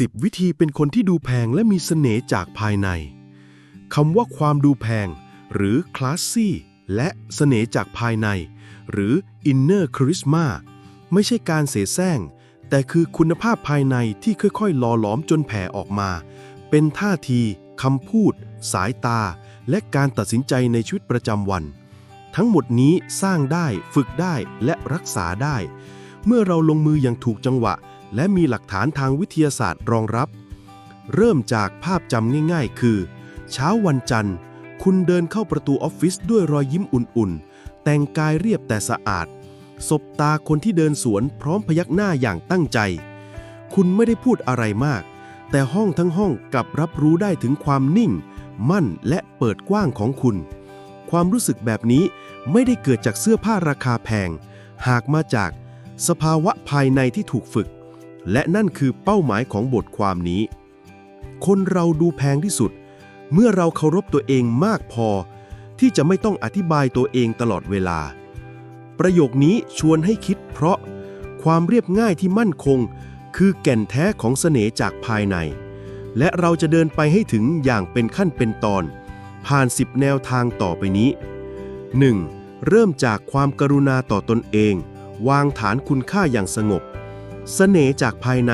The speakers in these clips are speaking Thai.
10 วิธีเป็นคนที่ดูแพงและมีเสน่ห์จากภายในคำว่าความดูแพง หรือ classy และเสน่ห์จากภายใน หรือ inner charisma ไม่ใช่การเสแสร้ง แต่คือคุณภาพภายในที่ค่อยๆหล่อหลอมจนแผ่ออกมา เป็นท่าทีคำพูด สายตา และการตัดสินใจในชีวิตประจำวัน ทั้งหมดนี้สร้างได้ ฝึกได้และรักษาได้ เมื่อเราลงมืออย่างถูกจังหวะ และมีหลักฐานทางวิทยาศาสตร์รองรับ เริ่มจากภาพจำง่ายๆ คือ เช้าวันจันทร์ คุณเดินเข้าประตูออฟฟิศด้วยรอยยิ้มอุ่นๆ แต่งกายเรียบแต่สะอาด สบตาคนที่เดินสวนพร้อมพยักหน้าอย่างตั้งใจ คุณไม่ได้พูดอะไรมาก แต่ห้องทั้งห้องกลับรับรู้ได้ถึงความนิ่ง มั่นและเปิดกว้างของคุณ ความรู้สึกแบบนี้ไม่ได้เกิดจากเสื้อผ้าราคาแพง หากมาจากสภาวะภายในที่ถูกฝึก และนั่นคือเป้าหมายของบทความนี้ คนเราดูแพงที่สุด เมื่อเราเคารพตัวเองมากพอ ที่จะไม่ต้องอธิบายตัวเองตลอดเวลา ประโยคนี้ชวนให้คิดเพราะความเรียบง่ายที่มั่นคง คือแก่นแท้ของเสน่ห์จากภายใน และเราจะเดินไปให้ถึงอย่างเป็นขั้นเป็นตอน ผ่าน 10 แนวทางต่อไปนี้ 1. เริ่มจากความกรุณาต่อตนเอง วางฐานคุณค่าอย่างสงบ เสน่ห์จากภายใน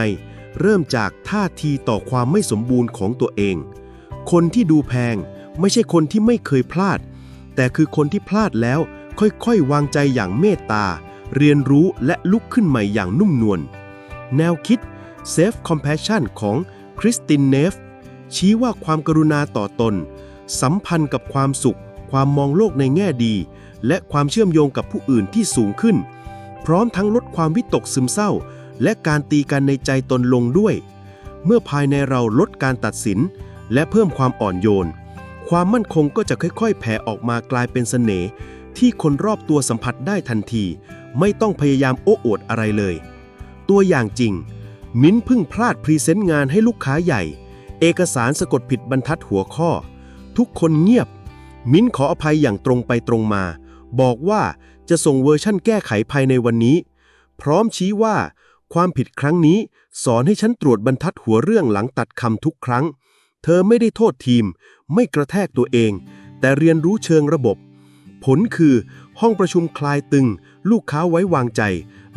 เริ่มจากท่าทีต่อความไม่สมบูรณ์ของตัวเอง คนที่ดูแพงไม่ใช่คนที่ไม่เคยพลาด แต่คือคนที่พลาดแล้วค่อยๆ วางใจอย่างเมตตา เรียนรู้และลุกขึ้นใหม่อย่างนุ่มนวล แนวคิด Self Compassion ของคริสตินเนฟชี้ว่าความกรุณาต่อตน สัมพันธ์กับความสุข ความมองโลกในแง่ดี และความเชื่อมโยงกับผู้อื่นที่สูงขึ้น พร้อมทั้งลดความวิตกซึมเศร้า และการตีกันในใจตนลงด้วย เมื่อภายในเราลดการตัดสิน และเพิ่มความอ่อนโยน ความมั่นคงก็จะค่อยๆ แผ่ออกมากลายเป็นเสน่ห์ที่คนรอบตัวสัมผัสได้ทันที ไม่ต้องพยายามโอ้อวดอะไรเลย ตัวอย่างจริง มิ้นพิ่งพลาดพรีเซนต์งานให้ลูกค้าใหญ่ เอกสารสะกดผิดบรรทัดหัวข้อ ทุกคนเงียบ มิ้นขออภัยอย่างตรงไปตรงมา บอกว่าจะส่งเวอร์ชั่นแก้ไขภายในวันนี้ พร้อมชี้ว่า ความผิดครั้งนี้สอนให้ฉันตรวจบรรทัดหัวเรื่องหลังตัดคำทุกครั้ง เธอไม่ได้โทษทีม ไม่กระแทกตัวเอง แต่เรียนรู้เชิงระบบ ผลคือ ห้องประชุมคลายตึง ลูกค้าไว้วางใจ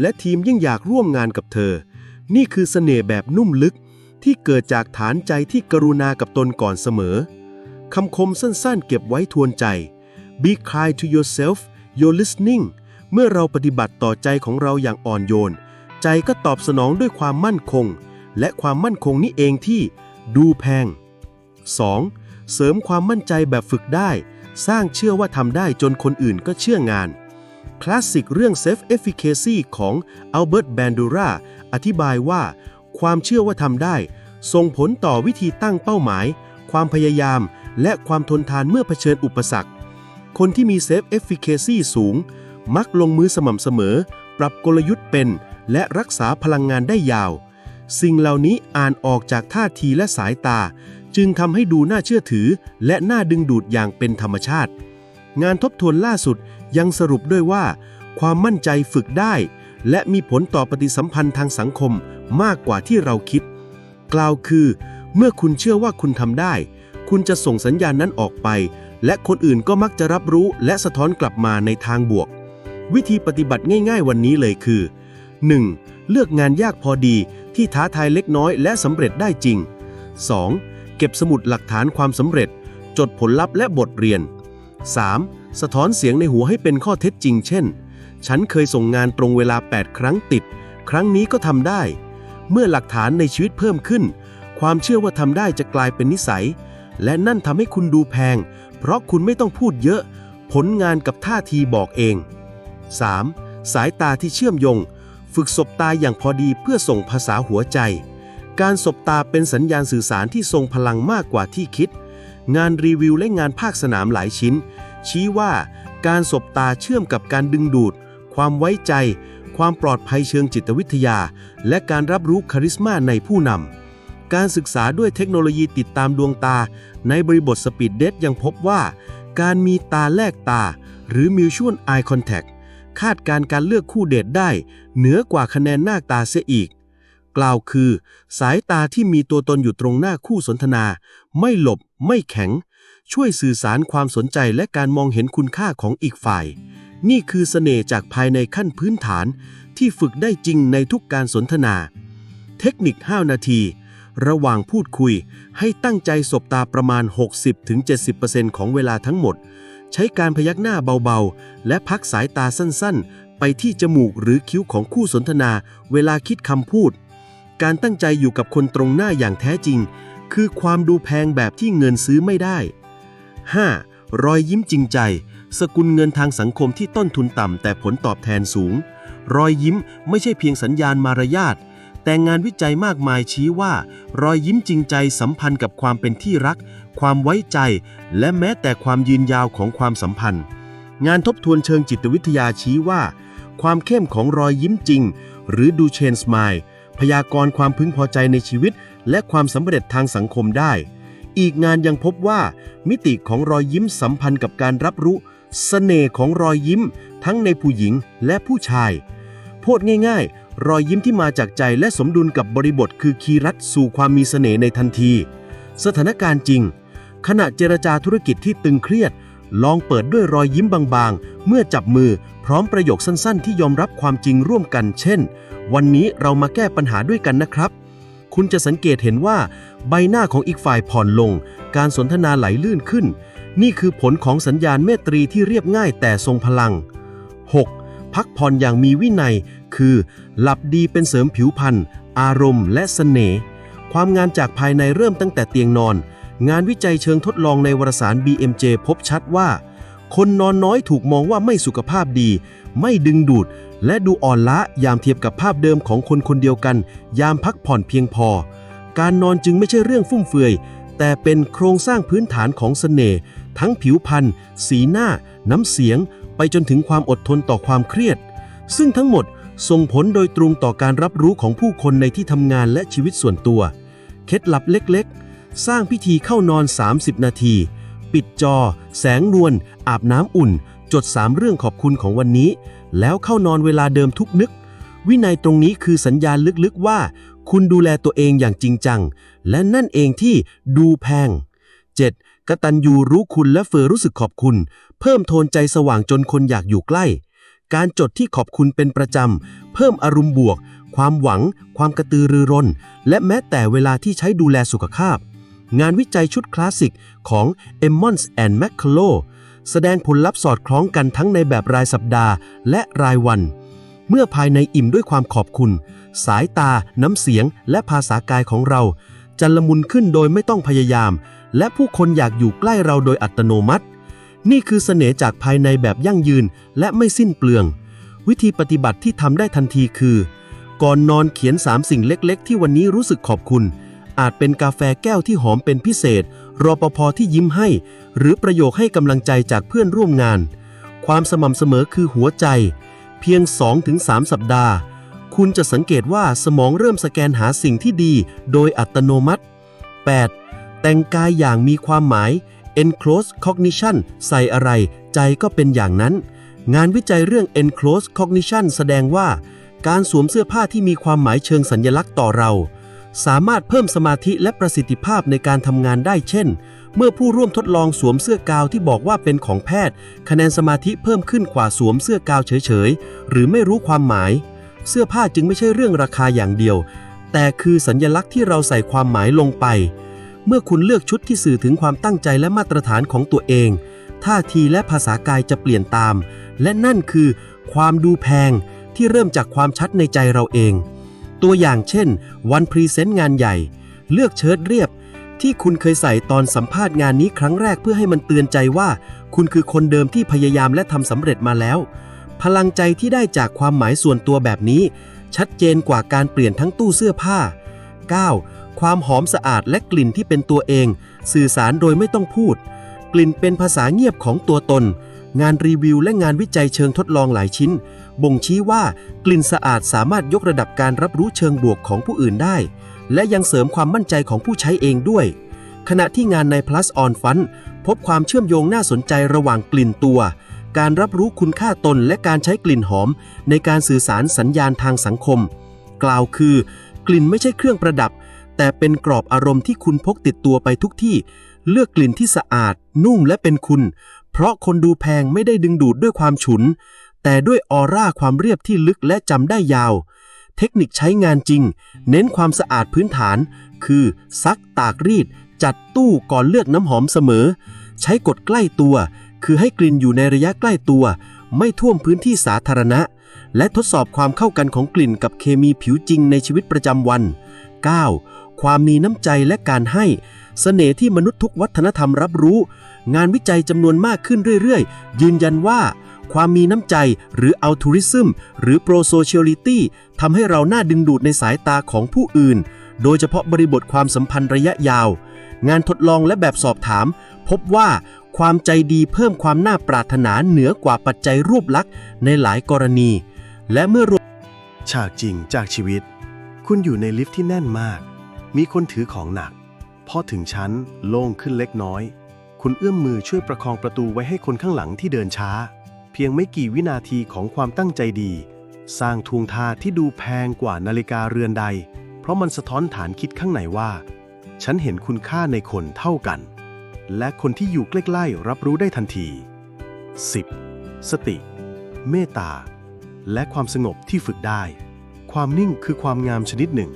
และทีมยิ่งอยากร่วมงานกับเธอ นี่คือเสน่ห์แบบนุ่มลึก ที่เกิดจากฐานใจที่กรุณากับตนก่อนเสมอคำคมสั้นๆ เก็บไว้ทวนใจ Be kind to yourself you're listening เมื่อเราปฏิบัติต่อใจของเราอย่างอ่อนโยน ใจก็ตอบสนองด้วยความมั่นคง และความมั่นคงนี้เองที่ดูแพง 2. เสริมความมั่นใจแบบฝึกได้ สร้างเชื่อว่าทำได้จนคนอื่นก็เชื่องาน คลาสสิกเรื่อง Self Efficacy ของ Albert Bandura อธิบายว่า ความเชื่อว่าทำได้ ส่งผลต่อวิธีตั้งเป้าหมาย ความพยายาม และความทนทานเมื่อเผชิญอุปสรรค คนที่มี Self Efficacy สูง มักลงมือสม่ำเสมอ ปรับกลยุทธ์เป็น และรักษาพลังงานได้ยาว สิ่งเหล่านี้อ่านออกจากท่าทีและสายตา จึงทำให้ดูน่าเชื่อถือ และน่าดึงดูดอย่างเป็นธรรมชาติ งานทบทวนล่าสุดยังสรุปด้วยว่า ความมั่นใจฝึกได้ และมีผลต่อปฏิสัมพันธ์ทางสังคมมากกว่าที่เราคิด กล่าวคือ เมื่อคุณเชื่อว่าคุณทำได้ คุณจะส่งสัญญาณนั้นออกไป และคนอื่นก็มักจะรับรู้และสะท้อนกลับมาในทางบวก วิธีปฏิบัติง่าย ๆ วันนี้เลยคือ 1. เลือกงานยากพอดีที่ท้าทายเล็กน้อยและสำเร็จได้จริง 2. เก็บสมุดหลักฐานความสำเร็จ จดผลลัพธ์และบทเรียน 3. สะท้อนเสียงในหัวให้เป็นข้อเท็จจริง เช่น ฉันเคยส่งงานตรงเวลา 8 ครั้งติด ครั้งนี้ก็ทำได้ เมื่อหลักฐานในชีวิตเพิ่มขึ้น ความเชื่อว่าทำได้จะกลายเป็นนิสัย และนั่นทำให้คุณดูแพง เพราะคุณไม่ต้องพูดเยอะ ผลงานกับท่าทีบอกเอง 3. สายตาที่เชื่อมโยง ฝึกสบตาอย่างพอดีเพื่อส่งภาษาหัวใจ การสบตาเป็นสัญญาณสื่อสารที่ทรงพลังมากกว่าที่คิด งานรีวิวและงานภาคสนามหลายชิ้น ชี้ว่าการสบตาเชื่อมกับการดึงดูด ความไว้ใจ ความปลอดภัยเชิงจิตวิทยา และการรับรู้คาริสมาในผู้นำ การศึกษาด้วยเทคโนโลยีติดตามดวงตา ในบริบทสปีดเดทยังพบว่า การมีตาแลกตา หรือ Mutual Eye Contact คาดการการเลือกคู่เดทได้ เหนือกว่าคะแนนหน้าตาเสียอีก กล่าวคือ สายตาที่มีตัวตนอยู่ตรงหน้าคู่สนทนา ไม่หลบ ไม่แข็ง ช่วยสื่อสารความสนใจและการมองเห็นคุณค่าของอีกฝ่าย นี่คือเสน่ห์จากภายในขั้นพื้นฐาน ที่ฝึกได้จริงในทุกการสนทนา เทคนิค 5 นาทีระหว่างพูดคุยให้ตั้งใจสบตาประมาณ 60-70%ของเวลาทั้งหมด ใช้การพยักหน้าเบาๆ และพักสายตาสั้นๆ ไปที่จมูกหรือคิ้วของคู่สนทนาเวลาคิดคำพูด การตั้งใจอยู่กับคนตรงหน้าอย่างแท้จริง คือความดูแพงแบบที่เงินซื้อไม่ได้ 5. รอยยิ้มจริงใจ สกุลเงินทางสังคมที่ต้นทุนต่ำแต่ผลตอบแทนสูง รอยยิ้มไม่ใช่เพียงสัญญาณมารยาท แต่งานวิจัยมากมายชี้ว่า รอยยิ้มจริงใจสัมพันธ์กับความเป็นที่รัก ความไว้ใจ และแม้แต่ความยืนยาวของความสัมพันธ์ งานทบทวนเชิงจิตวิทยาชี้ว่า ความเข้มของรอยยิ้มจริง หรือดูเชนสไมายพยากรณ์ความพึงพอใจในชีวิต และความสำเร็จทางสังคมได้ อีกงานยังพบว่า มิติของรอยยิ้มสัมพันธ์กับการรับรู้สเสน่ห์ของรอยยิ้ม ทั้งในผู้หญิงและผู้ชาย พูดง่ายๆ รอยยิ้มที่มาจากใจและสมดุลกับบริบทคือคีรัดสู่ความมีเสน่ห์ในทันที สถานการณ์จริง ขณะเจรจาธุรกิจที่ตึงเครียด ลองเปิดด้วยรอยยิ้มบางๆ เมื่อจับมือพร้อมประโยคสั้นๆ ที่ยอมรับความจริงร่วมกัน เช่น วันนี้เรามาแก้ปัญหาด้วยกันนะครับ คุณจะสังเกตเห็นว่า ใบหน้าของอีกฝ่ายผ่อนลง การสนทนาไหลลื่นขึ้น นี่คือผลของสัญญาณเมตรีที่เรียบง่ายแต่ทรงพลัง 6. พักผ่อนอย่างมีวินัย คือ หลับดีเป็นเสริมผิวพรรณอารมณ์ และเสน่ห์ความงามจากภายในเริ่มตั้งแต่เตียงนอน งานวิจัยเชิงทดลองในวารสาร BMJ พบชัดว่า คนนอนน้อยถูกมองว่าไม่สุขภาพดี ไม่ดึงดูด และดูอ่อนล้ายามเทียบกับภาพเดิมของคนคนเดียวกัน ยามพักผ่อนเพียงพอ การนอนจึงไม่ใช่เรื่องฟุ่มเฟือย แต่เป็นโครงสร้างพื้นฐานของเสน่ห์ทั้งผิวพรรณสีหน้า น้ำเสียง ไปจนถึงความอดทนต่อความเครียด ซึ่งทั้งหมดส่งผลโดยตรงต่อการรับรู้ของผู้คนในที่ทำงานและชีวิตส่วนตัว เคล็ดลับเล็กๆ สร้างพิธีเข้านอน 30 นาที ปิดจอ แสงนวล อาบน้ำอุ่น จด 3 เรื่องขอบคุณของวันนี้ แล้วเข้านอนเวลาเดิมทุกนึก วินัยตรงนี้คือสัญญาณลึกๆว่า คุณดูแลตัวเองอย่างจริงจัง และนั่นเองที่ดูแพง 7. กตัญญูรู้คุณและเฟอรู้สึกขอบคุณ เพิ่มโทนใจสว่างจนคนอยากอยู่ใกล้ การจดที่ขอบคุณเป็นประจำ เพิ่มอารมณ์บวก ความหวัง ความกระตือรือร้น และแม้แต่เวลาที่ใช้ดูแลสุขภาพ งานวิจัยชุดคลาสสิกของ e m m o n s and m c c u l l o แสดงผลลัพธ์สอดคล้องกันทั้งในแบบรายสัปดาห์ และรายวัน เมื่อภายในอิ่มด้วยความขอบคุณ สายตา น้ำเสียง และภาษากายของเราจะละมุนขึ้นโดยไม่ต้องพยายาม และผู้คนอยากอยู่ใกล้เราโดยอัตโนมัติ นี่คือเสน่ห์จากภายในแบบยั่งยืนและไม่สิ้นเปลือง วิธีปฏิบัติที่ทำได้ทันทีคือ ก่อนนอนเขียน 3 สิ่งเล็กๆ ที่วันนี้รู้สึกขอบคุณ อาจเป็นกาแฟแก้วที่หอมเป็นพิเศษ รอปภที่ยิ้มให้ หรือประโยคให้กำลังใจจากเพื่อนร่วมงาน ความสม่ำเสมอคือหัวใจ เพียง 2-3 สัปดาห์ คุณจะสังเกตว่าสมองเริ่มสแกนหาสิ่งที่ดี โดยอัตโนมัติ 8. แต่งกายอย่างมีความหมาย enclosed cognition ใส่อะไร ใจก็เป็นอย่างนั้น งานวิจัยเรื่อง enclosed cognition แสดงว่า การสวมเสื้อผ้าที่มีความหมายเชิงสัญลักษณ์ต่อเรา สามารถเพิ่มสมาธิและประสิทธิภาพในการทำงานได้เช่น เมื่อผู้ร่วมทดลองสวมเสื้อกาวที่บอกว่าเป็นของแพทย์ คะแนนสมาธิเพิ่มขึ้นกว่าสวมเสื้อกาวเฉยๆ หรือไม่รู้ความหมาย เสื้อผ้าจึงไม่ใช่เรื่องราคาอย่างเดียว แต่คือสัญญลักษณ์ที่เราใส่ความหมายลงไป เมื่อคุณเลือกชุดที่สื่อถึงความตั้งใจและมาตรฐานของตัวเอง ท่าทีและภาษากายจะเปลี่ยนตาม และนั่นคือ ความดูแพงที่เริ่มจากความชัดในใจเราเอง ตัวอย่างเช่น วันพรีเซนต์งานใหญ่ เลือกเชิ้ตเรียบ ที่คุณเคยใส่ตอนสัมภาษณ์งานนี้ครั้งแรกเพื่อให้มันเตือนใจว่า คุณคือคนเดิมที่พยายามและทำสำเร็จมาแล้ว พลังใจที่ได้จากความหมายส่วนตัวแบบนี้ ชัดเจนกว่าการเปลี่ยนทั้งตู้เสื้อผ้า 9. ความหอมสะอาดและกลิ่นที่เป็นตัวเอง สื่อสารโดยไม่ต้องพูด กลิ่นเป็นภาษาเงียบของตัวตน งานรีวิวและงานวิจัยเชิงทดลองหลายชิ้น บ่งชี้ว่ากลิ่นสะอาดสามารถยกระดับการรับรู้เชิงบวกของผู้อื่นได้ และยังเสริมความมั่นใจของผู้ใช้เองด้วย ขณะที่งานใน plus on fun พบความเชื่อมโยงน่าสนใจระหว่างกลิ่นตัว การรับรู้คุณค่าตนและการใช้กลิ่นหอม ในการสื่อสารสัญญาณทางสังคม กล่าวคือกกลิ่นไม่ใช่เครื่องประดับ แต่เป็นกรอบอารมณ์ที่คุณพกติดตัวไปทุกที่ เลือกกลิ่นที่สะอาด นุ่มและเป็นคุณ เพราะคนดูแพงไม่ได้ดึงดูดด้วยความฉุน แต่ด้วยออร่าความเรียบที่ลึกและจำได้ยาว เทคนิคใช้งานจริง เน้นความสะอาดพื้นฐาน คือซักตากรีด จัดตู้ก่อนเลือกน้ำหอมเสมอ ใช้กดใกล้ตัว คือให้กลิ่นอยู่ในระยะใกล้ตัว ไม่ท่วมพื้นที่สาธารณะ และทดสอบความเข้ากันของกลิ่นกับเคมีผิวจริงในชีวิตประจำวัน 9. ความมีน้ำใจและการให้เสน่ห์ที่มนุษย์ทุกวัฒนธรรมรับรู้ งานวิจัยจำนวนมากขึ้นเรื่อยๆ ยืนยันว่า ความมีน้ำใจหรือ altruism หรือ pro-sociality ทำให้เราน่าดึงดูดในสายตาของผู้อื่น โดยเฉพาะบริบทความสัมพันธ์ระยะยาว งานทดลองและแบบสอบถาม พบว่าความใจดีเพิ่มความน่าปรารถนาเหนือกว่าปัจจัยรูปลักษณ์ในหลายกรณี และเมื่อรวมฉากจริงจากชีวิต คุณอยู่ในลิฟต์ที่แน่นมาก มีคนถือของหนัก พอถึงชั้นโล่งขึ้นเล็กน้อย คุณเอื้อมมือช่วยประคองประตูไว้ให้คนข้างหลังที่เดินช้า เพียงไม่กี่วินาทีของความตั้งใจดี สร้างทวงท่าที่ดูแพงกว่านาฬิกาเรือนใด เพราะมันสะท้อนฐานคิดข้างในว่า ฉันเห็นคุณค่าในคนเท่ากัน และคนที่อยู่ใกล้ๆรับรู้ได้ทันที 10. สติ เมตตา และความสงบที่ฝึกได้ ความนิ่งคือความงามชนิดหนึ่ง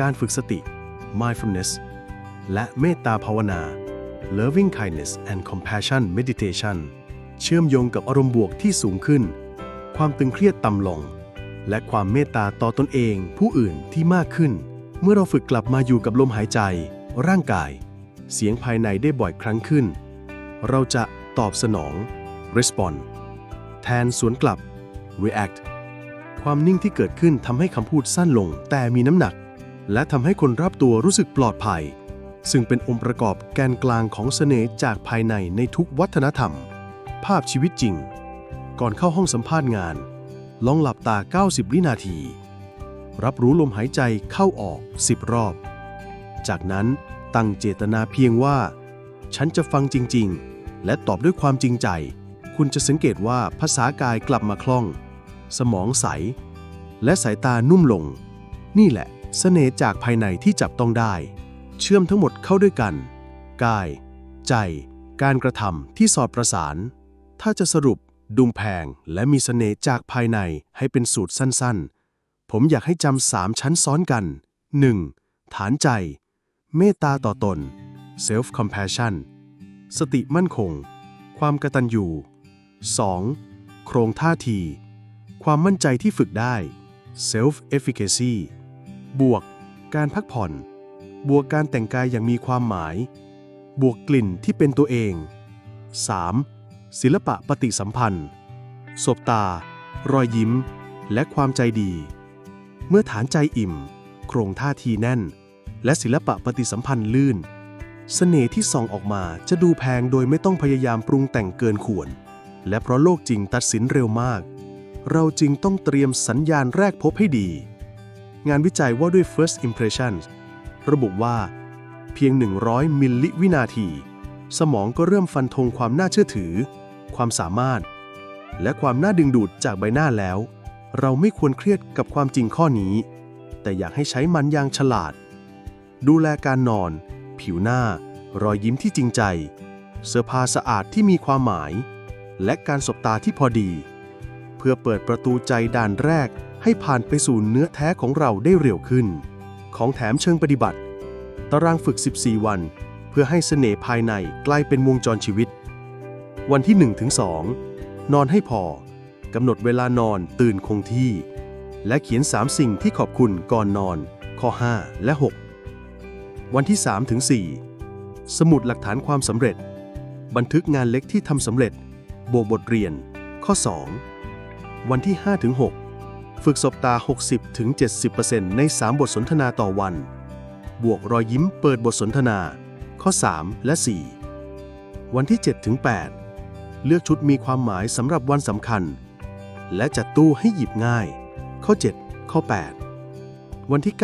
การฝึกสติ mindfulness และเมตตาภาวนา loving kindness and compassion meditation เชื่อมโยงกับอารมณ์บวกที่สูงขึ้น ความตึงเครียดต่ำลง และความเมตตาต่อตนเอง ผู้อื่นที่มากขึ้น เมื่อเราฝึกกลับมาอยู่กับลมหายใจ ร่างกาย เสียงภายในได้บ่อยครั้งขึ้น เราจะตอบสนอง respond แทนสวนกลับ react ความนิ่งที่เกิดขึ้นทำให้คำพูดสั้นลง แต่มีน้ำหนัก และทำให้คนรอบตัวรู้สึกปลอดภัย ซึ่งเป็นองค์ประกอบแกนกลางของเสน่ห์จากภายในในทุกวัฒนธรรม ภาพชีวิตจริง ก่อนเข้าห้องสัมภาษณ์งาน ลองหลับตา 90 วินาที รับรู้ลมหายใจเข้าออก 10 รอบ จากนั้นตั้งเจตนาเพียงว่า ฉันจะฟังจริง ๆ และตอบด้วยความจริงใจ คุณจะสังเกตว่าภาษากายกลับมาคล่อง สมองใส และสายตานุ่มลง นี่แหละ เสน่ห์จากภายในที่จับต้องได้ เชื่อมทั้งหมดเข้าด้วยกัน กาย ใจ การกระทำที่สอดประสาน ถ้าจะสรุปดุงแพงและมีเสน่ห์จากภายในให้เป็นสูตรสั้นๆ ผมอยากให้จำสามชั้นซ้อนกัน 1. ฐานใจ เมตตาต่อตน self compassion สติมั่นคง ความกตัญญู 2. โครงท่าที ความมั่นใจที่ฝึกได้ self efficacy บวกการพักผ่อน บวกการแต่งกายอย่างมีความหมาย บวกกลิ่นที่เป็นตัวเอง 3. ศิลปะปฏิสัมพันธ์ สบตา รอยยิ้ม และความใจดี เมื่อฐานใจอิ่ม โครงท่าทีแน่น และศิลปะปฏิสัมพันธ์ลื่นเสน่ห์ที่ส่องออกมาจะดูแพงโดยไม่ต้องพยายามปรุงแต่งเกินควร และเพราะโลกจริงตัดสินเร็วมาก เราจึงต้องเตรียมสัญญาณแรกพบให้ดี งานวิจัยว่าด้วย first impressions ระบุว่า เพียง 100 มิลลิวินาที สมองก็เริ่มฟันธงความน่าเชื่อถือ ความสามารถ และความน่าดึงดูดจากใบหน้าแล้ว เราไม่ควรเครียดกับความจริงข้อนี้ แต่อยากให้ใช้มันอย่างฉลาด ดูแลการนอน ผิวหน้า รอยยิ้มที่จริงใจ เสื้อผ้าสะอาดที่มีความหมาย และการสบตาที่พอดี เพื่อเปิดประตูใจด่านแรก ให้ผ่านไปสู่เนื้อแท้ของเราได้เร็วขึ้น ของแถมเชิงปฏิบัติ ตารางฝึก 14 วัน เพื่อให้เสน่ห์ภายในกลายเป็นวงจรชีวิต วันที่ 1-2 นอนให้พอกำหนดเวลานอนตื่นคงที่ และเขียน 3 สิ่งที่ขอบคุณก่อนนอน ข้อ 5 และ 6 วันที่ 3-4 สมุดหลักฐานความสำเร็จ บันทึกงานเล็กที่ทำสำเร็จบวกบทเรียน ข้อ 2 วันที่ 5-6 ฝึกสบตา 60-70%ใน 3 บทสนทนาต่อวัน บวกรอยยิ้มเปิดบทสนทนา ข้อ 3 และ 4 วันที่ 7-8 เลือกชุดมีความหมายสำหรับวันสำคัญ และจัดตู้ให้หยิบง่าย ข้อ 7 ข้อ 8 วันที่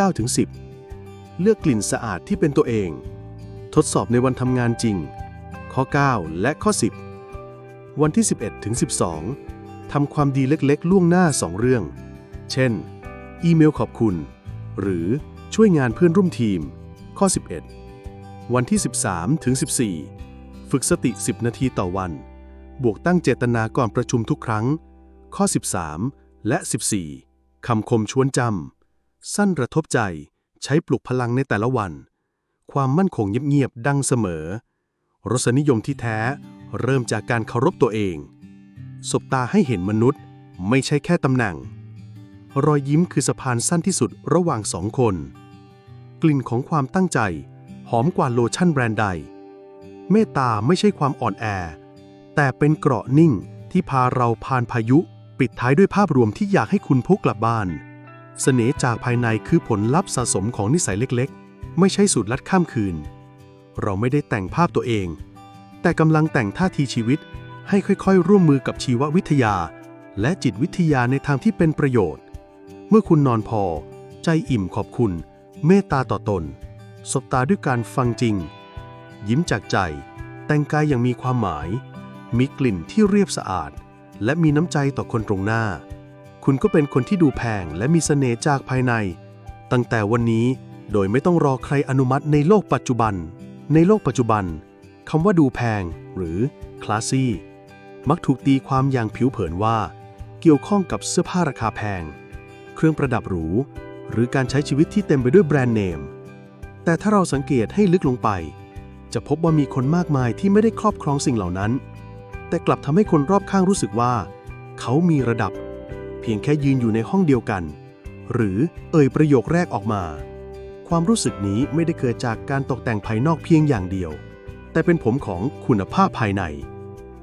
9-10 เลือกกลิ่นสะอาดที่เป็นตัวเอง ทดสอบในวันทำงานจริง ข้อ 9 และข้อ 10 วันที่ 11ถึง12ทำความดีเล็กๆ ล่วงหน้า 2 เรื่อง เช่น อีเมลขอบคุณ หรือช่วยงานเพื่อนร่วมทีม ข้อ 11 วันที่ 13 ถึง 14 ฝึกสติ 10 นาทีต่อวัน บวกตั้งเจตนาก่อนประชุมทุกครั้ง ข้อ 13 และ 14 คำคมชวนจำ สั้นระทบใจ ใช้ปลุกพลังในแต่ละวัน ความมั่นคงเงียบๆดังเสมอ รสนิยมที่แท้เริ่มจากการเคารพตัวเอง สบตาให้เห็นมนุษย์ ไม่ใช่แค่ตำแหน่ง รอยยิ้มคือสะพานสั้นที่สุดระหว่างสองคน กลิ่นของความตั้งใจ หอมกว่าโลชั่นแบรนด์ใด เมตตาไม่ใช่ความอ่อนแอ แต่เป็นเกราะนิ่งที่พาเราผ่านพายุ ปิดท้ายด้วยภาพรวมที่อยากให้คุณพกกลับบ้าน เสน่ห์จากภายในคือผลลัพธ์สะสมของนิสัยเล็กๆ ไม่ใช่สูตรลัดข้ามคืน เราไม่ได้แต่งภาพตัวเอง แต่กำลังแต่งท่าทีชีวิตให้ค่อยๆ ร่วมมือกับชีววิทยา และจิตวิทยาในทางที่เป็นประโยชน์ มื่อคุณนอนพอ ใจอิ่มขอบคุณ เมตตาต่อตน สบตาด้วยการฟังจริง ยิ้มจากใจ แต่งกายอย่างมีความหมาย มีกลิ่นที่เรียบสะอาด และมีน้ำใจต่อคนตรงหน้า คุณก็เป็นคนที่ดูแพงและมีเสน่ห์จากภายใน ตั้งแต่วันนี้โดยไม่ต้องรอใครอนุมัติในโลกปัจจุบัน ในโลกปัจจุบันคำว่าดูแพง หรือคลาสซี่มักถูกตีความอย่างผิวเผินว่า เกี่ยวข้องกับเสื้อผ้าราคาแพง เครื่องประดับหรู หรือการใช้ชีวิตที่เต็มไปด้วยแบรนด์เนม แต่ถ้าเราสังเกตให้ลึกลงไป จะพบว่ามีคนมากมายที่ไม่ได้ครอบครองสิ่งเหล่านั้น แต่กลับทำให้คนรอบข้างรู้สึกว่า เขามีระดับ เพียงแค่ยืนอยู่ในห้องเดียวกัน หรือเอ่ยประโยคแรกออกมา ความรู้สึกนี้ไม่ได้เกิดจากการตกแต่งภายนอกเพียงอย่างเดียว แต่เป็นผมของคุณภาพภายใน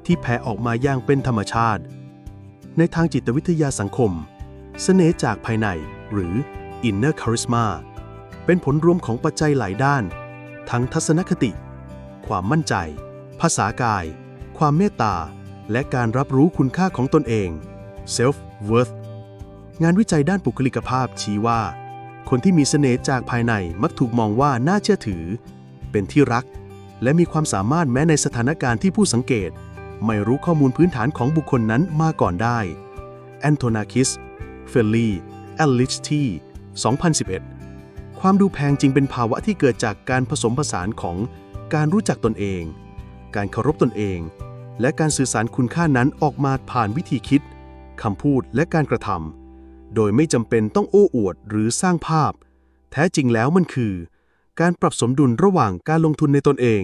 ที่แผ่ออกมาอย่างเป็นธรรมชาติ ในทางจิตวิทยาสังคม เสน่ห์จากภายในหรือ inner charisma เป็นผลรวมของปัจจัยหลายด้าน ทั้งทัศนคติ ความมั่นใจ ภาษากาย ความเมตตา และการรับรู้คุณค่าของตนเอง self worth งานวิจัยด้านบุคลิกภาพชี้ว่า คนที่มีเสน่ห์จากภายในมักถูกมองว่าน่าเชื่อถือ เป็นที่รัก และมีความสามารถแม้ในสถานการณ์ที่ผู้สังเกต ไม่รู้ข้อมูลพื้นฐานของบุคคลนั้นมาก่อนได้แอนโทนาคิส เฟลลี่แอลลิชที2011 ความดูแพงจริงเป็นภาวะที่เกิดจากการผสมผสานของการรู้จักตนเอง การเคารพตนเอง และการสื่อสารคุณค่านั้นออกมาผ่านวิธีคิดคำพูดและการกระทำโดยไม่จำเป็นต้องโอ้อวดหรือสร้างภาพ แท้จริงแล้วมันคือ การปรับสมดุลระหว่างการลงทุนในตนเอง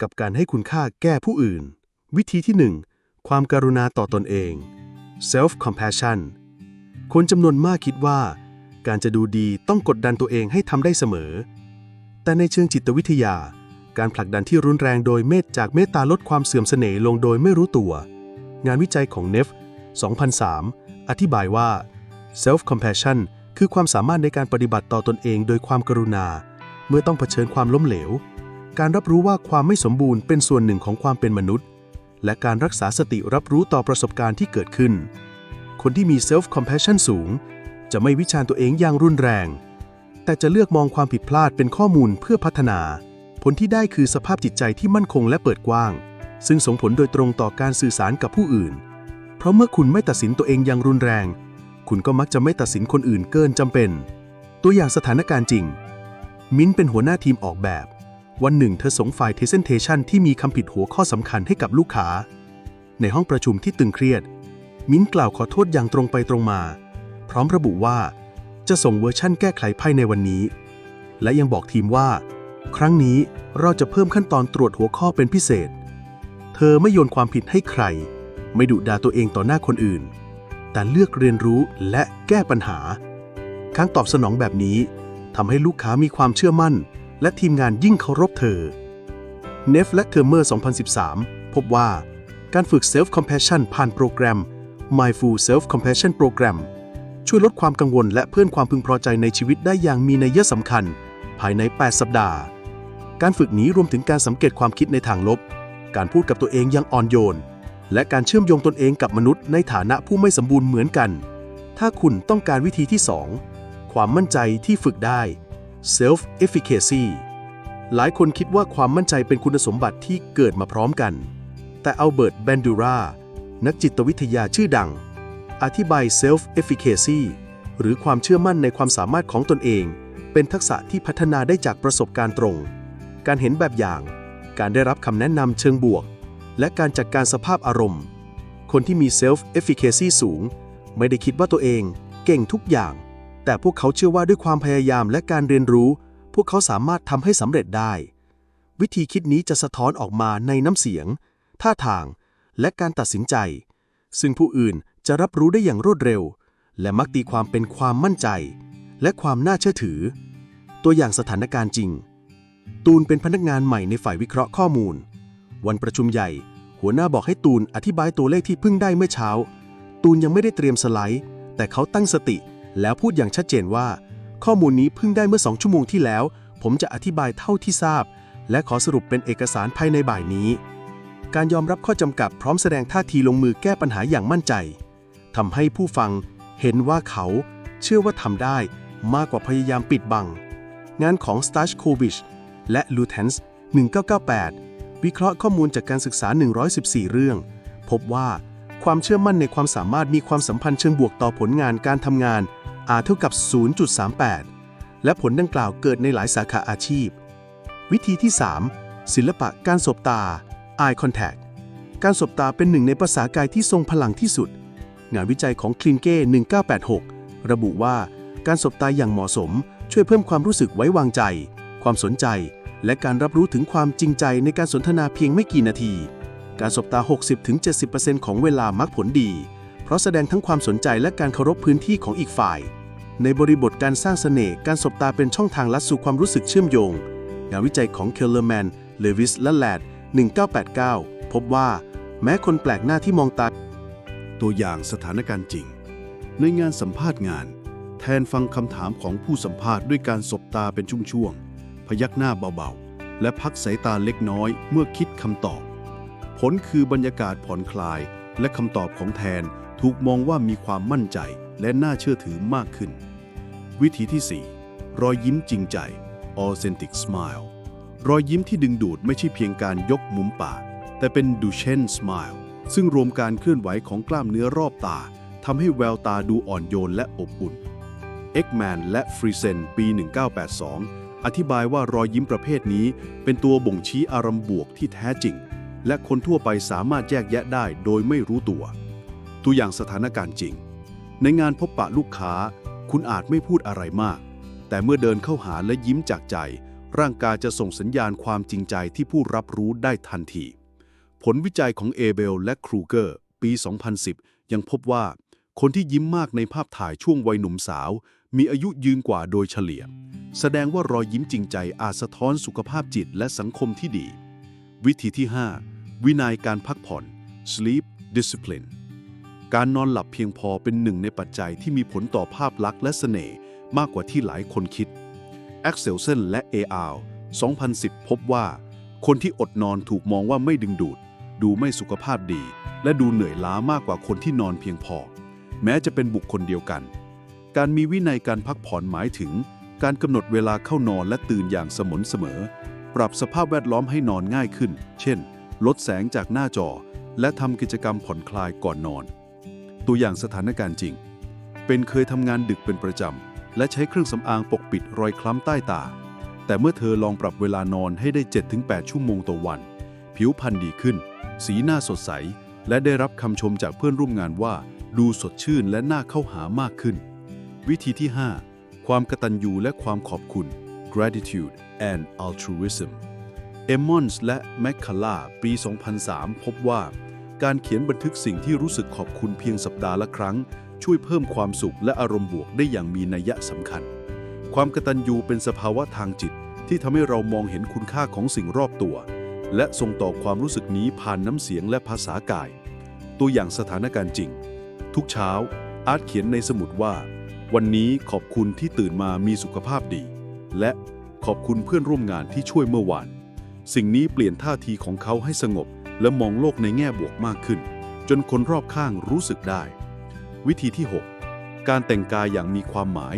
กับการให้คุณค่าแก่ผู้อื่น วิธีที่ 1 ความการุณาต่อตนเอง self compassion คนจำนวนมากคิดว่า การจะดูดีต้องกดดันตัวเองให้ทำได้เสมอ แต่ในเชิงจิตวิทยา การผลักดันที่รุนแรงโดยเมตจากเมตตาลดความเสื่อมเสน่ห์ลงโดยไม่รู้ตัว งานวิจัยของเนฟ 2003 อธิบายว่า self compassion คือความสามารถในการปฏิบัติต่อตนเองโดยความกรุณา เมื่อต้องเผชิญความล้มเหลว การรับรู้ว่าความไม่สมบูรณ์เป็นส่วนหนึ่งของความเป็นมนุษย์ และการรักษาสติรับรู้ต่อประสบการณ์ที่เกิดขึ้น คนที่มี self compassion สูง จะไม่วิจารณ์ตัวเองอย่างรุนแรง แต่จะเลือกมองความผิดพลาดเป็นข้อมูลเพื่อพัฒนา ผลที่ได้คือสภาพจิตใจที่มั่นคงและเปิดกว้าง ซึ่งส่งผลโดยตรงต่อการสื่อสารกับผู้อื่น เพราะเมื่อคุณไม่ตัดสินตัวเองอย่างรุนแรง คุณก็มักจะไม่ตัดสินคนอื่นเกินจำเป็น ตัวอย่างสถานการณ์จริง มิ้นเป็นหัวหน้าทีมออกแบบ วันหนึ่งเธอส่งไฟล์ Presentation ที่มีคำผิดหัวข้อสำคัญให้กับลูกค้า ในห้องประชุมที่ตึงเครียด มิ้นกล่าวขอโทษอย่างตรงไปตรงมา พร้อมระบุว่าจะส่งเวอร์ชั่นแก้ไขภายในวันนี้ และยังบอกทีมว่า ครั้งนี้เราจะเพิ่มขั้นตอนตรวจหัวข้อเป็นพิเศษ เธอไม่โยนความผิดให้ใคร ไม่ดุด่าตัวเองต่อหน้าคนอื่น แต่เลือกเรียนรู้และแก้ปัญหาการตอบสนองแบบนี้ทำให้ลูกค้ามีความเชื่อมั่น และทีมงานยิ่งเคารพเธอเนฟและเทอร์เมอร์2013 พบว่าการฝึก Self Compassion ผ่านโปรแกรม Mindful Self Compassion Program ช่วยลดความกังวลและเพิ่มความพึงพอใจในชีวิตได้อย่างมีนัยสำคัญ ภายใน 8 สัปดาห์ การฝึกนี้รวมถึงการสังเกตความคิดในทางลบ การพูดกับตัวเองอย่างอ่อนโยน และการเชื่อมโยงตนเองกับมนุษย์ในฐานะผู้ไม่สมบูรณ์เหมือนกัน ถ้าคุณต้องการวิธีที่ 2 ความมั่นใจที่ฝึกได้ self efficacy หลายคนคิดว่าความมั่นใจเป็นคุณสมบัติที่เกิดมาพร้อมกัน แต่อัลเบิร์ต แบนดูรา นักจิตวิทยาชื่อดัง อธิบาย self efficacy หรือความเชื่อมั่นในความสามารถของตนเอง เป็นทักษะที่พัฒนาได้จากประสบการณ์ตรง การเห็นแบบอย่าง การได้รับคำแนะนำเชิงบวก และการจัดการสภาพอารมณ์ คนที่มี self efficacy สูง ไม่ได้คิดว่าตัวเอง เก่งทุกอย่าง แต่พวกเขาเชื่อว่าด้วยความพยายามและการเรียนรู้ พวกเขาสามารถทำให้สำเร็จได้ วิธีคิดนี้จะสะท้อนออกมาในน้ำเสียง ท่าทาง และการตัดสินใจ ซึ่งผู้อื่นจะรับรู้ได้อย่างรวดเร็ว และมักตีความเป็นความมั่นใจ และความน่าเชื่อถือ ตัวอย่างสถานการณ์จริง ตูนเป็นพนักงานใหม่ในฝ่ายวิเคราะห์ข้อมูล วันประชุมใหญ่ หัวหน้าบอกให้ตูนอธิบายตัวเลขที่เพิ่งได้เมื่อเช้า ตูนยังไม่ได้เตรียมสไลด์ แต่เขาตั้งสติ แล้วพูดอย่างชัดเจนว่า ข้อมูลนี้เพิ่งได้เมื่อสองชั่วโมงที่แล้ว ผมจะอธิบายเท่าที่ทราบ และขอสรุปเป็นเอกสารภายในบ่ายนี้ การยอมรับข้อจำกัดพร้อมแสดงท่าทีลงมือแก้ปัญหาอย่างมั่นใจทำให้ผู้ฟังเห็นว่าเขาเชื่อว่าทำได้มากกว่าพยายามปิดบัง งานของ s t a s h k o v i c h และ l u t e n s 1998 วิเคราะห์ข้อมูลจากการศึกษา 114 เรื่อง พบว่าความเชื่อมั่นในความสามารถมีความสัมพันธ์เชิงบวกต่อผลงานการทำงานอาเท่ากับ 0.38 และผลดังกล่าวเกิดในหลายสาขาอาชีพ วิธีที่ 3 ศิลปะการสบตา eye contact การสบตาเป็นหนึ่งในภาษากายที่ทรงพลังที่สุด งานวิจัยของคลินเก้ 1986 ระบุว่าการสบตาอย่างเหมาะสม ช่วยเพิ่มความรู้สึกไว้วางใจ ความสนใจ และการรับรู้ถึงความจริงใจในการสนทนาเพียงไม่กี่นาที การสบตา 60-70%ของเวลามักผลดี เพราะแสดงทั้งความสนใจและการเคารพพื้นที่ของอีกฝ่าย ในบริบทการสร้างเสน่ห์การสบตาเป็นช่องทางลัดสู่ความรู้สึกเชื่อมโยง งานวิจัยของเคลเลอร์แมน เลวิส และแลด 1989 พบว่าแม้คนแปลกหน้าที่มองตา ตัวอย่างสถานการณ์จริง ในงานสัมภาษณ์งาน แทนฟังคำถามของผู้สัมภาษณ์ด้วยการสบตาเป็นช่วงๆ พยักหน้าเบาๆ และพักสายตาเล็กน้อยเมื่อคิดคำตอบ ผลคือบรรยากาศผ่อนคลาย และคำตอบของแทนถูกมองว่ามีความมั่นใจและน่าเชื่อถือมากขึ้น วิธีที่ 4 รอยยิ้มจริงใจ authentic smile รอยยิ้มที่ดึงดูดไม่ใช่เพียงการยกมุมปาก แต่เป็น Duchenne smile ซึ่งรวมการเคลื่อนไหวของกล้ามเนื้อรอบตาทำให้แววตาดูอ่อนโยนและอบอุ่น เอ็กแมนและฟรีเซนปี 1982 อธิบายว่ารอยยิ้มประเภทนี้เป็นตัวบ่งชี้อารมณ์บวกที่แท้จริง และคนทั่วไปสามารถแยกแยะได้โดยไม่รู้ตัว ตัวอย่างสถานการณ์จริง ในงานพบปะลูกค้า คุณอาจไม่พูดอะไรมาก แต่เมื่อเดินเข้าหาและยิ้มจากใจ ร่างกายจะส่งสัญญาณความจริงใจที่ผู้รับรู้ได้ทันที ผลวิจัยของเอเบลและครูเกอร์ ปี 2010 ยังพบว่า คนที่ยิ้มมากในภาพถ่ายช่วงวัยหนุ่มสาว มีอายุยืนกว่าโดยเฉลี่ย แสดงว่ารอยยิ้มจริงใจอาจสะท้อนสุขภาพจิตและสังคมที่ดี วิธีที่ 5 วินัยการพักผ่อน sleep discipline การนอนหลับเพียงพอเป็นหนึ่งในปัจจัยที่มีผลต่อภาพลักษณ์และเสน่ห์มากกว่าที่หลายคนคิด a x e l s o n และ AR 2010 พบว่า คนที่อดนอนถูกมองว่าไม่ดึงดูด ดูไม่สุขภาพดี และดูเหนื่อยล้ามากกว่าคนที่นอนเพียงพอ แม้จะเป็นบุคคลเดียวกัน การมีวินัยการพักผ่อนหมายถึง การกำหนดเวลาเข้านอนและตื่นอย่างสม่ำเสมอ ปรับสภาพแวดล้อมให้นอนง่ายขึ้น เช่น ลดแสงจากหน้าจอ และทำกิจกรรมผ่อนคลายก่อนนอน ตัวอย่างสถานการณ์จริง เป็นเคยทำงานดึกเป็นประจำ และใช้เครื่องสำอางปกปิดรอยคล้ำใต้ตา แต่เมื่อเธอลองปรับเวลานอนให้ได้ 7-8 ชั่วโมงต่อวัน ผิวพรรณดีขึ้น สีหน้าสดใส และได้รับคำชมจากเพื่อนร่วมงานว่า ดูสดชื่นและน่าเข้าหามากขึ้น วิธีที่ 5 ความกตัญญูและความขอบคุณ gratitude and altruism เอมมอนส์และแมคคาล่าปี 2003 พบว่า การเขียนบันทึกสิ่งที่รู้สึกขอบคุณเพียงสัปดาห์ละครั้ง ช่วยเพิ่มความสุขและอารมณ์บวกได้อย่างมีนัยสำคัญ ความกตัญญูเป็นสภาวะทางจิตที่ทำให้เรามองเห็นคุณค่าของสิ่งรอบตัว และส่งต่อความรู้สึกนี้ผ่านน้ำเสียงและภาษากาย ตัวอย่างสถานการณ์จริง ทุกเช้า อาร์ตเขียนในสมุดว่า วันนี้ขอบคุณที่ตื่นมามีสุขภาพดี และขอบคุณเพื่อนร่วมงานที่ช่วยเมื่อวาน สิ่งนี้เปลี่ยนท่าทีของเขาให้สงบ และมองโลกในแง่บวกมากขึ้น จนคนรอบข้างรู้สึกได้ วิธีที่ 6 การแต่งกายอย่างมีความหมาย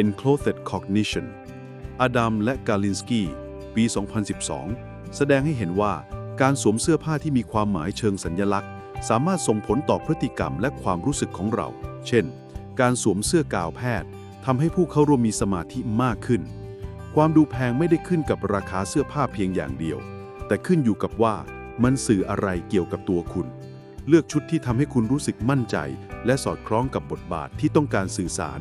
enclothed cognition อดัมและกาลินสกี้ ปี 2012 แสดงให้เห็นว่าการสวมเสื้อผ้าที่มีความหมายเชิงสัญญลักษณ์ สามารถส่งผลต่อพฤติกรรมและความรู้สึกของเรา เช่น การสวมเสื้อกาวแพทย์ทำให้ผู้เข้าร่วมมีสมาธิมากขึ้น ความดูแพงไม่ได้ขึ้นกับราคาเสื้อผ้าเพียงอย่างเดียว แต่ขึ้นอยู่กับว่ามันสื่ออะไรเกี่ยวกับตัวคุณ เลือกชุดที่ทำให้คุณรู้สึกมั่นใจ และสอดคล้องกับบทบาทที่ต้องการสื่อสาร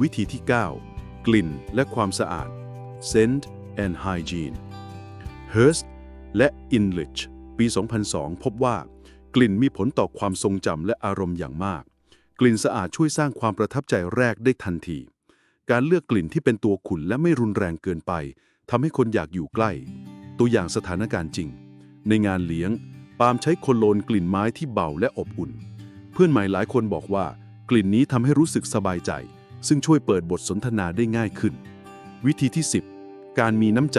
วิธีที่ 9 กลิ่นและความสะอาด Scent and Hygiene Hurst และ Inlich ปี 2002 พบว่ากลิ่นมีผลต่อความทรงจำและอารมณ์อย่างมาก กลิ่นสะอาดช่วยสร้างความประทับใจแรกได้ทันที การเลือกกลิ่นที่เป็นตัวขุ่นและไม่รุนแรงเกินไปทำให้คนอยากอยู่ใกล้ ตัวอย่างสถานการณ์จริง ในงานเลี้ยง ปาล์มใช้โคโลนกลิ่นไม้ที่เบาและอบอุ่น เพื่อนใหม่หลายคนบอกว่า กลิ่นนี้ทำให้รู้สึกสบายใจ ซึ่งช่วยเปิดบทสนทนาได้ง่ายขึ้น วิธีที่ 10 การมีน้ำใจ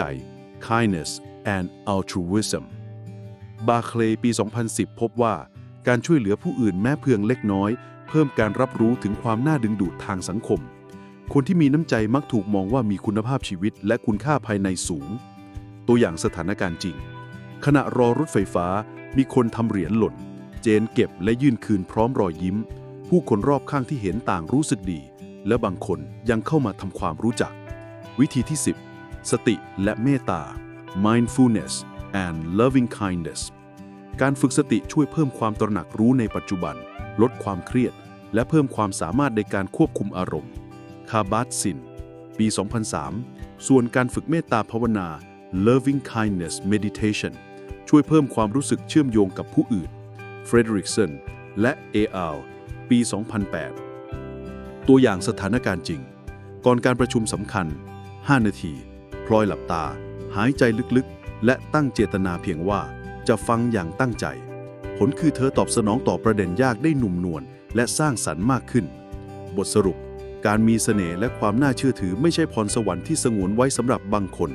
kindness and altruism บาเคลปี 2010 พบว่า การช่วยเหลือผู้อื่นแม้เพียงเล็กน้อย เพิ่มการรับรู้ถึงความน่าดึงดูดทางสังคม คนที่มีน้ำใจมักถูกมองว่ามีคุณภาพชีวิตและคุณค่าภายในสูง ตัวอย่างสถานการณ์จริง ขณะรอรถไฟฟ้า มีคนทำเหรียญหล่น เจนเก็บและยื่นคืนพร้อมรอยยิ้ม ผู้คนรอบข้างที่เห็นต่างรู้สึกดี และบางคนยังเข้ามาทำความรู้จัก วิธีที่ 10 สติและเมตตา mindfulness and loving kindness การฝึกสติช่วยเพิ่มความตระหนักรู้ในปัจจุบัน ลดความเครียด และเพิ่มความสามารถในการควบคุมอารมณ์ คาบัตซิน ปี 2003 ส่วนการฝึกเมตตาภาวนา loving kindness meditation ช่วยเพิ่มความรู้สึกเชื่อมโยงกับผู้อื่นเฟรดริกสันและเออาปี 2008 ตัวอย่างสถานการณ์จริง ก่อนการประชุมสำคัญ 5 นาที พลอยหลับตา หายใจลึกๆ และตั้งเจตนาเพียงว่าจะฟังอย่างตั้งใจ ผลคือเธอตอบสนองต่อประเด็นยากได้หนุ่มนวลและสร้างสรรค์มากขึ้น บทสรุป การมีเสน่ห์และความน่าเชื่อถือไม่ใช่พรสวรรค์ที่สงวนไว้สำหรับบางคน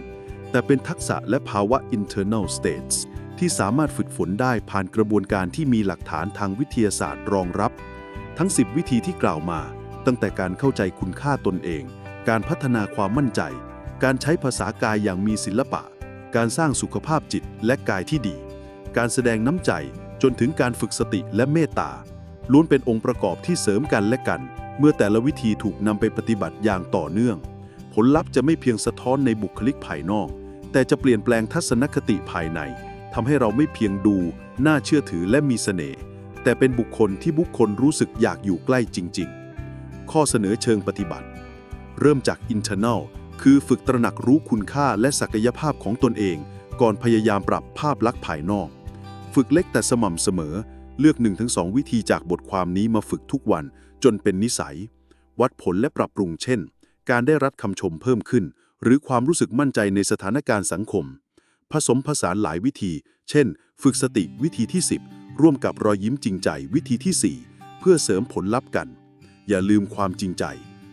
แต่เป็นทักษะและภาวะ internal states ที่สามารถฝึกฝนได้ผ่านกระบวนการที่มีหลักฐานทางวิทยาศาสตร์รองรับ ทั้ง 10 วิธีที่กล่าวมา ตั้งแต่การเข้าใจคุณค่าตนเอง การพัฒนาความมั่นใจ การใช้ภาษากายอย่างมีศิลปะ การสร้างสุขภาพจิตและกายที่ดี การแสดงน้ำใจจนถึงการฝึกสติและเมตตาล้วนเป็นองค์ประกอบที่เสริมกันและกัน เมื่อแต่ละวิธีถูกนำไปปฏิบัติอย่างต่อเนื่อง ผลลัพธ์จะไม่เพียงสะท้อนในบุคลิกภายนอก แต่จะเปลี่ยนแปลงทัศนคติภายใน ทำให้เราไม่เพียงดู น่าเชื่อถือและมีเสน่ห์แต่เป็นบุคคลที่บุคคลรู้สึกอยากอยู่ใกล้จริง ๆ ข้อเสนอเชิงปฏิบัติ เริ่มจาก internal คือฝึกตระหนักรู้คุณค่าและศักยภาพของตนเอง ก่อนพยายามปรับภาพลักษณ์ภายนอก ฝึกเล็กแต่สม่ำเสมอ เลือก 1-2 วิธีจากบทความนี้มาฝึกทุกวัน จนเป็นนิสัย วัดผลและปรับปรุงเช่น การได้รับคำชมเพิ่มขึ้น หรือความรู้สึกมั่นใจในสถานการณ์สังคม ผสมผสานหลายวิธี เช่น ฝึกสติวิธีที่ 10 ร่วมกับรอยยิ้มจริงใจวิธีที่ 4 เพื่อเสริมผลลัพธ์กัน อย่าลืมความจริงใจ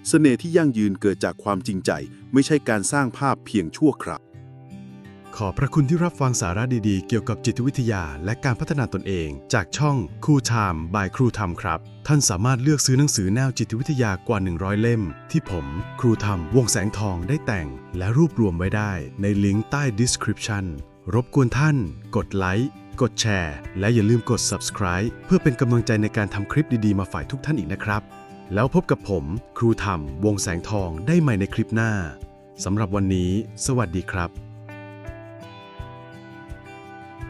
เสน่ห์ที่ยั่งยืนเกิดจากความจริงใจ ไม่ใช่การสร้างภาพเพียงชั่วคราว ขอบพระคุณที่รับฟังสาระดีๆ เกี่ยวกับจิตวิทยาและการพัฒนาตนเอง จากช่องครูไทม์บายครูทำครับ ท่านสามารถเลือกซื้อหนังสือแนวจิตวิทยากว่า 100 เล่ม ที่ผม ครูทำวงแสงทองได้แต่ง และรวบรวมไว้ได้ ในลิงก์ใต้ description รบกวนท่าน กดไลค์กดแชร์ และอย่าลืมกด subscribe เพื่อเป็นกำลังใจในการทำคลิปดีๆ มาฝ่ายทุกท่านอีกนะครับ แล้วพบกับผม ครูทำวงแสงทองได้ใหม่ในคลิปหน้าสำหรับวันนี้ สวัสดีครับ